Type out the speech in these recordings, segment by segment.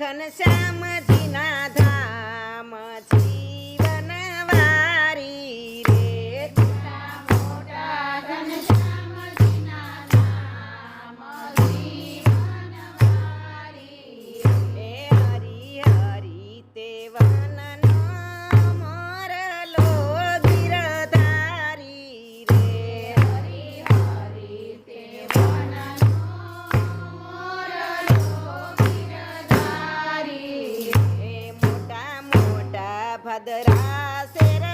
Ghanshyam दिनाधाम Bhadra share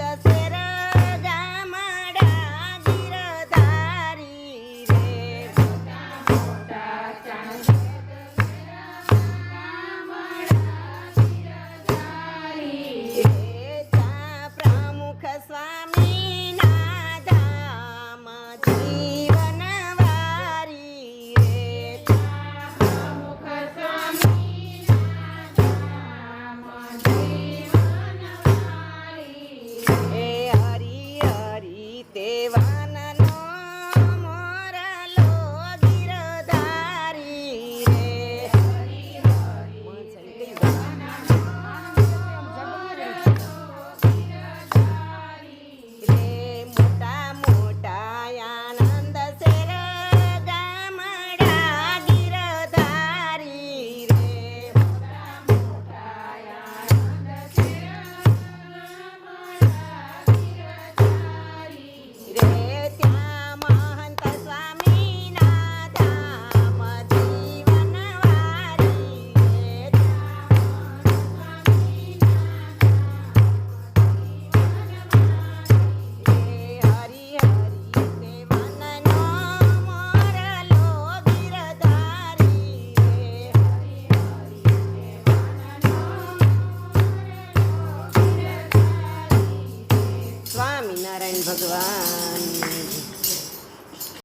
That's. Bhagwan